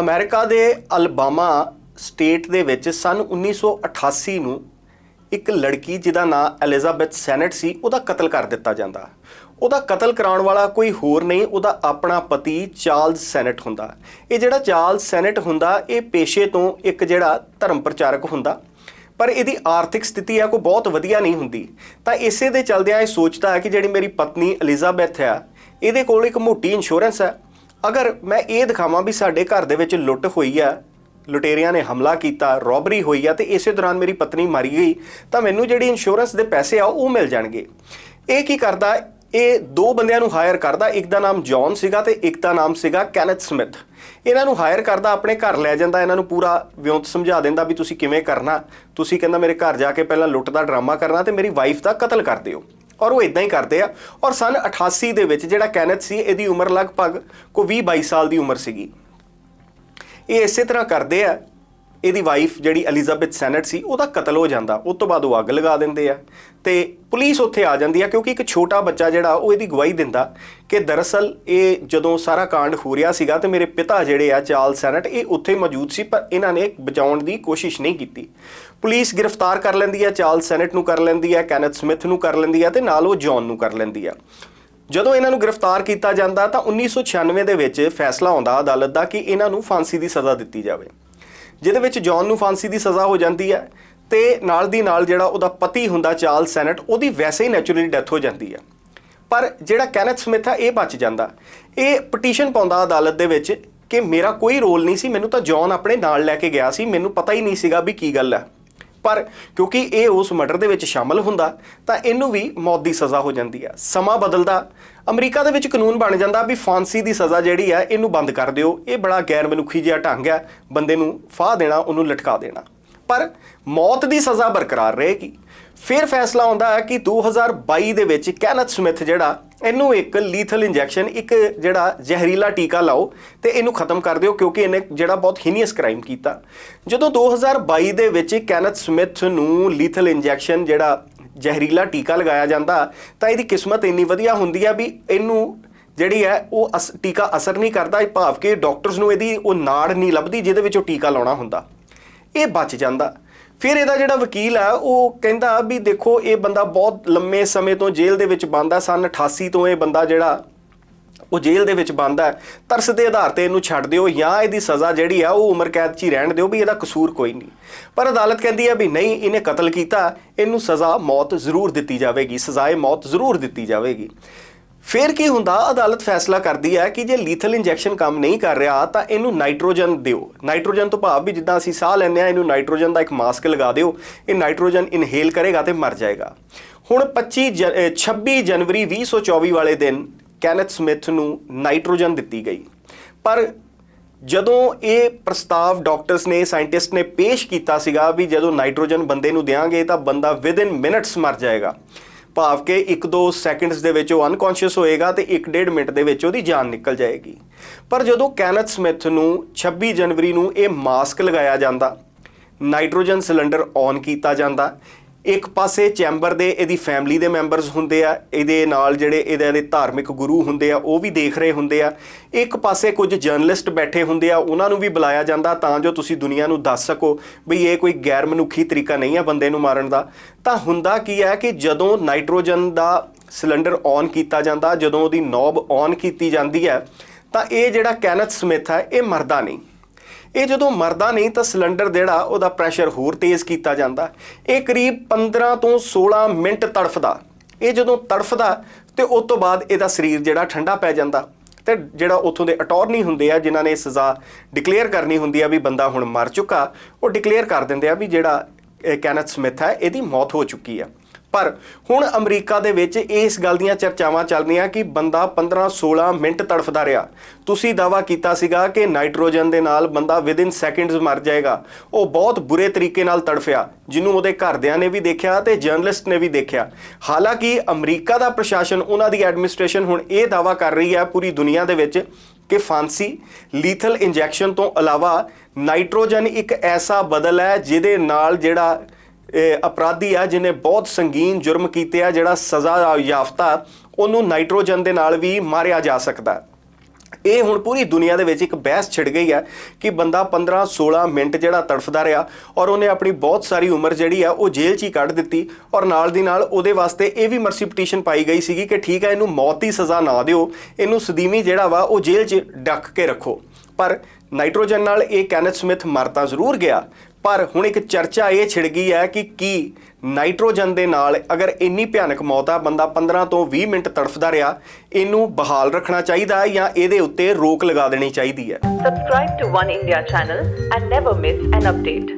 America ਦੇ Alabama state ਦੇ ਵਿੱਚ ਸਨ 1988 ਨੂੰ ਇੱਕ ਲੜਕੀ ਜਿਹਦਾ ਨਾਮ ਐਲਿਜ਼ਾਬੈਥ ਸੈਨਟ ਸੀ, ਉਹਦਾ ਕਤਲ ਕਰ ਦਿੱਤਾ ਜਾਂਦਾ। ਉਹਦਾ ਕਤਲ ਕਰਾਉਣ ਵਾਲਾ ਕੋਈ ਹੋਰ ਨਹੀਂ, ਉਹਦਾ ਆਪਣਾ ਪਤੀ ਚਾਰਲਸ ਸੈਨਟ ਹੁੰਦਾ। ਇਹ ਜਿਹੜਾ ਚਾਰਲਸ ਸੈਨਟ ਹੁੰਦਾ, ਇਹ ਪੇਸ਼ੇ ਤੋਂ ਇੱਕ ਜਿਹੜਾ ਧਰਮ ਪ੍ਰਚਾਰਕ ਹੁੰਦਾ। ਪਰ ਇਹਦੀ ਆਰਥਿਕ ਸਥਿਤੀ ਆ, ਕੋਈ ਬਹੁਤ ਵਧੀਆ ਨਹੀਂ ਹੁੰਦੀ। ਤਾਂ ਇਸੇ ਦੇ ਚਲਦਿਆਂ ਇਹ ਸੋਚਦਾ ਹੈ ਕਿ ਜਿਹੜੀ ਮੇਰੀ ਪਤਨੀ ਐਲਿਜ਼ਾਬੈਥ ਆ, ਇਹਦੇ ਕੋਲ ਇੱਕ ਮੋਟੀ ਇੰਸ਼ੋਰੈਂਸ ਹੈ ਅਗਰ ਮੈਂ ਇਹ ਦਿਖਾਵਾਂ ਵੀ ਸਾਡੇ ਘਰ ਦੇ ਵਿੱਚ ਲੁੱਟ ਹੋਈ ਆ, ਲੁਟੇਰਿਆਂ ਨੇ ਹਮਲਾ ਕੀਤਾ ਰੋਬਰੀ ਹੋਈ ਆ ਤੇ ਇਸੇ ਦੌਰਾਨ ਮੇਰੀ ਪਤਨੀ ਮਰੀ ਗਈ, ਤਾਂ ਮੈਨੂੰ ਜਿਹੜੀ ਇੰਸ਼ੋਰੈਂਸ ਦੇ ਪੈਸੇ ਆ, ਉਹ ਮਿਲ ਜਾਣਗੇ। ਇਹ ਕੀ ਕਰਦਾ? ਇਹ ਦੋ ਬੰਦਿਆਂ ਨੂੰ ਹਾਇਰ ਕਰਦਾ। ਇੱਕ ਦਾ ਨਾਮ ਜੌਨ ਸੀਗਾ ਤੇ ਇੱਕ ਦਾ ਨਾਮ ਸੀਗਾ ਕੈਨਥ ਸਮਿਥ ਇਹਨਾਂ ਨੂੰ ਹਾਇਰ ਕਰਦਾ, ਆਪਣੇ ਘਰ ਲੈ ਜਾਂਦਾ, ਇਹਨਾਂ ਨੂੰ ਪੂਰਾ ਵਿਉਂਤ ਸਮਝਾ ਦਿੰਦਾ ਵੀ ਤੁਸੀਂ ਕਿਵੇਂ ਕਰਨਾ। ਤੁਸੀਂ ਕਹਿੰਦਾ ਮੇਰੇ ਘਰ ਜਾ ਕੇ ਪਹਿਲਾਂ ਲੁੱਟ ਦਾ ਡਰਾਮਾ ਕਰਨਾ ਤੇ ਮੇਰੀ ਵਾਈਫ ਦਾ ਕਤਲ ਕਰ ਦਿਓ। ਔਰ ਉਹ ਇਦਾਂ ਹੀ ਕਰਦੇ ਆ। ਔਰ ਸਨ 88 ਦੇ ਵਿੱਚ ਜਿਹੜਾ ਕੈਨਥ ਸੀ, ਇਹਦੀ ਉਮਰ ਲਗਭਗ ਕੋ 20 22 ਸਾਲ ਦੀ ਉਮਰ ਸੀਗੀ। ਇਹ ਇਸੇ ਤਰ੍ਹਾਂ ਕਰਦੇ ਆ ਇਹਦੀ ਵਾਈਫ ਜਿਹੜੀ ਐਲਿਜ਼ਾਬੈਥ ਸੈਨਟ ਸੀ, ਉਹਦਾ ਕਤਲ ਹੋ ਜਾਂਦਾ। ਉਸ ਤੋਂ ਬਾਅਦ ਉਹ ਅੱਗ ਲਗਾ ਦਿੰਦੇ ਆ। ਤੇ ਪੁਲਿਸ ਉੱਥੇ ਆ ਜਾਂਦੀ ਆ ਕਿਉਂਕਿ ਇੱਕ ਛੋਟਾ ਬੱਚਾ ਜਿਹੜਾ, ਉਹ ਇਹਦੀ ਗਵਾਹੀ ਦਿੰਦਾ ਕਿ ਦਰਅਸਲ ਇਹ ਜਦੋਂ ਸਾਰਾ ਕਾਂਡ ਹੋ ਰਿਹਾ ਸੀਗਾ ਤੇ ਮੇਰੇ ਪਿਤਾ ਜਿਹੜੇ ਆ ਚਾਰਲ ਸੈਨਟ, ਇਹ ਉੱਥੇ ਮੌਜੂਦ ਸੀ, ਪਰ ਇਹਨਾਂ ਨੇ ਬਚਾਉਣ ਦੀ ਕੋਸ਼ਿਸ਼ ਨਹੀਂ ਕੀਤੀ। ਪੁਲਿਸ ਗ੍ਰਿਫਤਾਰ ਕਰ ਲੈਂਦੀ ਆ ਚਾਰਲ ਸੈਨਟ ਨੂੰ ਕਰ ਲੈਂਦੀ ਆ, ਕੈਨਥ ਸਮਿਥ ਨੂੰ ਕਰ ਲੈਂਦੀ ਆ ਤੇ ਨਾਲ ਉਹ ਜੌਨ ਨੂੰ ਕਰ ਲੈਂਦੀ ਆ। ਜਦੋਂ ਇਹਨਾਂ ਨੂੰ ਗ੍ਰਿਫਤਾਰ ਕੀਤਾ ਜਾਂਦਾ ਤਾਂ 1996 ਦੇ ਵਿੱਚ ਫੈਸਲਾ ਆਉਂਦਾ ਅਦਾਲਤ ਦਾ ਕਿ ਇਹਨਾਂ ਨੂੰ ਫਾਂਸੀ ਦੀ ਸਜ਼ਾ ਦਿੱਤੀ ਜਾਵੇ। ਜਿਹਦੇ ਵਿੱਚ ਜੌਨ ਨੂੰ ਫਾਂਸੀ ਦੀ ਸਜ਼ਾ ਹੋ ਜਾਂਦੀ ਹੈ ਤੇ ਨਾਲ ਦੀ ਨਾਲ ਜਿਹੜਾ ਉਹਦਾ ਪਤੀ ਹੁੰਦਾ ਚਾਰਲ ਸੈਨਟ, ਉਹਦੀ ਵੈਸੇ ਹੀ ਨੈਚੁਰਲੀ ਡੈਥ ਹੋ ਜਾਂਦੀ ਹੈ। ਪਰ ਜਿਹੜਾ ਕੈਨਥ ਸਮਿਥ ਆ ਇਹ ਬਚ ਜਾਂਦਾ। ਇਹ ਪਟੀਸ਼ਨ ਪਾਉਂਦਾ ਅਦਾਲਤ ਦੇ ਵਿੱਚ ਕਿ ਮੇਰਾ ਕੋਈ ਰੋਲ ਨਹੀਂ ਸੀ, ਮੈਨੂੰ ਤਾਂ ਜੌਨ ਆਪਣੇ ਨਾਲ ਲੈ ਕੇ ਗਿਆ ਸੀ, ਮੈਨੂੰ ਪਤਾ ਹੀ ਨਹੀਂ ਸੀਗਾ ਵੀ ਕੀ ਗੱਲ ਹੈ। ਪਰ ਕਿਉਂਕਿ ਇਹ ਉਸ ਮਰਡਰ ਦੇ ਵਿੱਚ ਸ਼ਾਮਲ ਹੁੰਦਾ, ਤਾਂ ਇਹਨੂੰ ਵੀ ਮੌਤ ਦੀ ਸਜ਼ਾ ਹੋ ਜਾਂਦੀ ਆ। ਸਮਾਂ ਬਦਲਦਾ, ਅਮਰੀਕਾ ਦੇ ਵਿੱਚ ਕਾਨੂੰਨ ਬਣ ਜਾਂਦਾ ਵੀ ਫਾਂਸੀ ਦੀ ਸਜ਼ਾ ਜਿਹੜੀ ਆ, ਇਹਨੂੰ ਬੰਦ ਕਰ ਦਿਓ। ਇਹ ਬੜਾ ਗੈਰ ਮਨੁੱਖੀ ਜਿਹਾ ਢੰਗ ਆ, ਬੰਦੇ ਨੂੰ ਫਾਹ ਦੇਣਾ, ਉਹਨੂੰ ਲਟਕਾ ਦੇਣਾ। ਪਰ ਮੌਤ ਦੀ ਸਜ਼ਾ ਬਰਕਰਾਰ ਰਹੇਗੀ। ਫਿਰ ਫੈਸਲਾ ਆਉਂਦਾ ਹੈ ਕਿ 2022 ਦੇ ਵਿੱਚ ਕੈਨਥ ਸਮਿਥ ਜਿਹੜਾ ਇਹਨੂੰ ਇੱਕ ਲੀਥਲ ਇੰਜੈਕਸ਼ਨ ਇੱਕ ਜਿਹੜਾ ਜ਼ਹਿਰੀਲਾ ਟੀਕਾ ਲਾਓ ਤੇ ਇਹਨੂੰ ਖਤਮ ਕਰ ਦਿਓ ਕਿਉਂਕਿ ਇਹਨੇ ਜਿਹੜਾ ਬਹੁਤ ਹੀਨੀਅਸ ਕ੍ਰਾਈਮ ਕੀਤਾ। ਜਦੋਂ 2022 ਦੇ ਵਿੱਚ ਕੈਨਥ ਸਮਿਥ ਨੂੰ ਲੀਥਲ ਇੰਜੈਕਸ਼ਨ ਜਿਹੜਾ ਜ਼ਹਿਰੀਲਾ ਟੀਕਾ ਲਗਾਇਆ ਜਾਂਦਾ, ਤਾਂ ਇਹਦੀ ਕਿਸਮਤ ਇੰਨੀ ਵਧੀਆ ਹੁੰਦੀ ਆ ਵੀ ਇਹਨੂੰ ਜਿਹੜੀ ਹੈ ਉਹ ਅਸ- ਟੀਕਾ ਅਸਰ ਨਹੀਂ ਕਰਦਾ, ਇਹ ਭਾਵ ਕਿ ਡਾਕਟਰਸ ਨੂੰ ਇਹਦੀ ਉਹ ਨਾੜ ਨਹੀਂ ਲੱਭਦੀ ਜਿਹਦੇ ਵਿੱਚ ਉਹ ਟੀਕਾ ਲਾਉਣਾ ਹੁੰਦਾ। ਇਹ ਬਚ ਜਾਂਦਾ। ਫਿਰ ਇਹਦਾ ਜਿਹੜਾ ਵਕੀਲ ਆ, ਉਹ ਕਹਿੰਦਾ ਵੀ ਦੇਖੋ, ਇਹ ਬੰਦਾ ਬਹੁਤ ਲੰਮੇ ਸਮੇਂ ਤੋਂ ਜੇਲ੍ਹ ਦੇ ਵਿੱਚ ਬੰਦ ਆ ਸਨ 88 ਤੋਂ ਇਹ ਬੰਦਾ ਜਿਹੜਾ ਉਹ ਜੇਲ੍ਹ ਦੇ ਵਿੱਚ ਬੰਦ ਹੈ, ਤਰਸ ਦੇ ਆਧਾਰ ਤੇ ਇਹਨੂੰ ਛੱਡ ਦਿਓ ਜਾਂ ਇਹਦੀ ਸਜ਼ਾ ਜਿਹੜੀ ਆ, ਉਹ ਉਮਰ ਕੈਦ 'ਚ ਹੀ ਰਹਿਣ ਦਿਓ ਵੀ ਇਹਦਾ ਕਸੂਰ ਕੋਈ ਨਹੀਂ। ਪਰ ਅਦਾਲਤ ਕਹਿੰਦੀ ਆ ਵੀ ਨਹੀਂ, ਇਹਨੇ ਕਤਲ ਕੀਤਾ, ਇਹਨੂੰ ਸਜ਼ਾ ਮੌਤ ਜ਼ਰੂਰ ਦਿੱਤੀ ਜਾਵੇਗੀ, ਸਜ਼ਾਏ ਮੌਤ ਜ਼ਰੂਰ ਦਿੱਤੀ ਜਾਵੇਗੀ। ਫਿਰ ਕੀ ਹੁੰਦਾ? ਅਦਾਲਤ ਫੈਸਲਾ ਕਰਦੀ ਹੈ ਕਿ ਜੇ ਲੀਥਲ ਇੰਜੈਕਸ਼ਨ ਕੰਮ ਨਹੀਂ ਕਰ ਰਿਹਾ, ਤਾਂ ਇਹਨੂੰ ਨਾਈਟ੍ਰੋਜਨ ਦਿਓ। ਨਾਈਟ੍ਰੋਜਨ ਤੋਂ ਭਾਵ ਵੀ ਜਿੱਦਾਂ ਅਸੀਂ ਸਾਹ ਲੈਂਦੇ ਆ ਇਹਨੂੰ ਨਾਈਟ੍ਰੋਜਨ ਦਾ ਇੱਕ ਮਾਸਕ ਲਗਾ ਦਿਓ। ਇਹ ਨਾਈਟ੍ਰੋਜਨ ਇਨਹੇਲ ਕਰੇਗਾ ਤੇ ਮਰ ਜਾਏਗਾ। ਹੁਣ 25 ਜ- ਅਹ 26 ਜਨਵਰੀ 2024 ਵਾਲੇ ਦਿਨ ਕੈਨਥ ਸਮਿਥ ਨੂੰ ਨਾਈਟ੍ਰੋਜਨ ਦਿੱਤੀ ਗਈ। ਪਰ ਜਦੋਂ ਇਹ ਪ੍ਰਸਤਾਵ ਡਾਕਟਰਸ ਨੇ ਸਾਇੰਟਿਸਟ ਨੇ ਪੇਸ਼ ਕੀਤਾ ਸੀਗਾ ਵੀ ਜਦੋਂ ਨਾਈਟ੍ਰੋਜਨ ਬੰਦੇ ਨੂੰ ਦੇਾਂਗੇ ਤਾਂ ਬੰਦਾ ਵਿਦਿਨ ਮਿੰਟਸ ਮਰ ਜਾਏਗਾ। ਭਾਵ ਕਿ 1-2 ਸੈਕਿੰਡਸ ਦੇ ਵਿੱਚ ਉਹ ਅਨਕੌਂਸ਼ੀਅਸ ਹੋਏਗਾ ਤੇ 1.5 ਮਿੰਟ ਦੇ ਵਿੱਚ ਉਹਦੀ ਜਾਨ ਨਿਕਲ ਜਾਏਗੀ। ਪਰ ਜਦੋਂ ਕੈਨਥ ਸਮਿਥ ਨੂੰ 26 ਜਨਵਰੀ ਨੂੰ ਇਹ ਮਾਸਕ ਲਗਾਇਆ ਜਾਂਦਾ, ਨਾਈਟ੍ਰੋਜਨ ਸਿਲੰਡਰ ਔਨ ਕੀਤਾ ਜਾਂਦਾ ਇੱਕ ਪਾਸੇ ਚੈਂਬਰ ਦੇ ਇਹਦੀ ਫੈਮਿਲੀ ਦੇ ਮੈਂਬਰਸ ਹੁੰਦੇ ਆ, ਇਹਦੇ ਨਾਲ ਜਿਹੜੇ ਇਹਦੇ ਦੇ ਧਾਰਮਿਕ ਗੁਰੂ ਹੁੰਦੇ ਆ, ਉਹ ਵੀ ਦੇਖ ਰਹੇ ਹੁੰਦੇ ਆ। ਇੱਕ ਪਾਸੇ ਕੁਝ ਜਰਨਲਿਸਟ ਬੈਠੇ ਹੁੰਦੇ ਆ, ਉਹਨਾਂ ਨੂੰ ਵੀ ਬੁਲਾਇਆ ਜਾਂਦਾ ਤਾਂ ਜੋ ਤੁਸੀਂ ਦੁਨੀਆ ਨੂੰ ਦੱਸ ਸਕੋ ਵੀ ਇਹ ਕੋਈ ਗੈਰ ਮਨੁੱਖੀ ਤਰੀਕਾ ਨਹੀਂ ਆ ਬੰਦੇ ਨੂੰ ਮਾਰਨ ਦਾ। ਤਾਂ ਹੁੰਦਾ ਕੀ ਹੈ ਕਿ ਜਦੋਂ ਨਾਈਟ੍ਰੋਜਨ ਦਾ ਸਿਲੰਡਰ ਔਨ ਕੀਤਾ ਜਾਂਦਾ, ਜਦੋਂ ਉਹਦੀ ਨੌਬ ਔਨ ਕੀਤੀ ਜਾਂਦੀ ਹੈ ਤਾਂ ਇਹ ਜਿਹੜਾ ਕੈਨਥ ਸਮਿਥ ਹੈ ਇਹ ਮਰਦਾ ਨਹੀਂ। ਇਹ ਜਦੋਂ ਮਰਦਾ ਨਹੀਂ ਤਾਂ ਸਿਲੰਡਰ ਜਿਹੜਾ, ਉਹਦਾ ਪ੍ਰੈਸ਼ਰ ਹੋਰ ਤੇਜ਼ ਕੀਤਾ ਜਾਂਦਾ। ਇਹ ਕਰੀਬ 15 ਤੋਂ 16 ਮਿੰਟ ਤੜਫਦਾ। ਇਹ ਜਦੋਂ ਤੜਫਦਾ ਤੇ ਉਸ ਤੋਂ ਬਾਅਦ ਇਹਦਾ ਸਰੀਰ ਜਿਹੜਾ ਠੰਡਾ ਪੈ ਜਾਂਦਾ। ਤੇ ਜਿਹੜਾ ਉਥੋਂ ਦੇ ਅਟਾਰਨੀ ਹੁੰਦੇ ਆ, ਜਿਨ੍ਹਾਂ ਨੇ ਸਜ਼ਾ ਡਿਕਲੇਅਰ ਕਰਨੀ ਹੁੰਦੀ ਆ ਵੀ ਬੰਦਾ ਹੁਣ ਮਰ ਚੁੱਕਾ, ਉਹ ਡਿਕਲੇਅਰ ਕਰ ਦਿੰਦੇ ਆ ਵੀ ਜਿਹੜਾ, ਇਹ ਕੈਨਥ ਸਮਿਥ ਹੈ, ਇਹਦੀ ਮੌਤ ਹੋ ਚੁੱਕੀ ਆ। ਪਰ ਹੁਣ ਅਮਰੀਕਾ ਦੇ ਵਿੱਚ ਇਸ ਗੱਲ ਦੀਆਂ ਚਰਚਾਵਾਂ ਚੱਲ ਰਹੀਆਂ ਕਿ ਬੰਦਾ 15-16 ਮਿੰਟ ਤੜਫਦਾ ਰਿਹਾ। ਤੁਸੀਂ ਦਾਵਾ ਕੀਤਾ ਸੀਗਾ ਕਿ ਨਾਈਟ੍ਰੋਜਨ ਦੇ ਨਾਲ ਬੰਦਾ ਵਿਦਿਨ ਸੈਕਿੰਡਸ ਮਰ ਜਾਏਗਾ। ਉਹ ਬਹੁਤ ਬੁਰੇ ਤਰੀਕੇ ਨਾਲ ਤੜਫਿਆ, ਜਿਹਨੂੰ ਉਹਦੇ ਘਰਦਿਆਂ ਨੇ ਵੀ ਦੇਖਿਆ ਤੇ ਜਰਨਲਿਸਟ ਨੇ ਵੀ ਦੇਖਿਆ। ਹਾਲਾਂਕਿ ਅਮਰੀਕਾ ਦਾ ਪ੍ਰਸ਼ਾਸਨ ਉਹਨਾਂ ਦੀ ਐਡਮਿਨਿਸਟ੍ਰੇਸ਼ਨ ਹੁਣ ਇਹ ਦਾਵਾ ਕਰ ਰਹੀ ਹੈ ਪੂਰੀ ਦੁਨੀਆ ਦੇ ਵਿੱਚ ਕਿ ਫਾਂਸੀ ਲੀਥਲ ਇੰਜੈਕਸ਼ਨ ਤੋਂ ਇਲਾਵਾ ਨਾਈਟ੍ਰੋਜਨ ਇੱਕ ਐਸਾ ਬਦਲ ਹੈ ਜਿਹਦੇ ਨਾਲ ਜਿਹੜਾ ਅਪਰਾਧੀ ਆ ਜਿਹਨੇ ਬਹੁਤ ਸੰਗੀਨ ਜੁਰਮ ਕੀਤੇ ਆ, ਜਿਹੜਾ ਸਜ਼ਾ ਯਾਫਤਾ ਉਹਨੂੰ ਨਾਈਟ੍ਰੋਜਨ ਦੇ ਨਾਲ ਵੀ ਮਾਰਿਆ ਜਾ ਸਕਦਾ ਇਹ ਹੁਣ ਪੂਰੀ ਦੁਨੀਆ ਦੇ ਵਿੱਚ ਇੱਕ ਬਹਿਸ ਛਿੜ ਗਈ ਹੈ ਕਿ ਬੰਦਾ 15 16 ਮਿੰਟ ਜਿਹੜਾ ਤੜਫਦਾ ਰਿਹਾ ਔਰ ਉਹਨੇ ਆਪਣੀ ਬਹੁਤ ਸਾਰੀ ਉਮਰ ਜਿਹੜੀ ਆ, ਉਹ ਜੇਲ੍ਹ 'ਚ ਹੀ ਕੱਢ ਦਿੱਤੀ ਔਰ ਨਾਲ ਦੀ ਨਾਲ ਉਹਦੇ ਵਾਸਤੇ ਇਹ ਵੀ ਮਰਸੀ ਪਟੀਸ਼ਨ ਪਾਈ ਗਈ ਸੀਗੀ ਕਿ ਠੀਕ ਹੈ, ਇਹਨੂੰ ਮੌਤ ਦੀ ਸਜ਼ਾ ਨਾ ਦਿਓ, ਇਹਨੂੰ ਸਦੀਮੀ ਜਿਹੜਾ ਵਾ, ਉਹ ਜੇਲ੍ਹ 'ਚ ਡੱਕ ਕੇ ਰੱਖੋ। ਪਰ ਨਾਈਟ੍ਰੋਜਨ ਨਾਲ ਇਹ ਕੈਨਥ ਸਮਿਥ ਮਰਤਾ ਜ਼ਰੂਰ ਗਿਆ। ਪਰ ਹੁਣ ਇੱਕ ਚਰਚਾ ਇਹ ਛਿੜ ਗਈ ਹੈ ਕਿ ਕੀ ਨਾਈਟ੍ਰੋਜਨ ਦੇ ਨਾਲ ਅਗਰ ਇੰਨੀ ਭਿਆਨਕ ਮੌਤ ਆ, ਬੰਦਾ 15 ਤੋਂ 20 ਮਿੰਟ ਤੜਫਦਾ ਰਿਹਾ, ਇਹਨੂੰ ਬਹਾਲ ਰੱਖਣਾ ਚਾਹੀਦਾ ਹੈ ਜਾਂ ਇਹਦੇ ਉੱਤੇ ਰੋਕ ਲਗਾ ਦੇਣੀ ਚਾਹੀਦੀ ਹੈ subscribe to One India channel and never miss an update.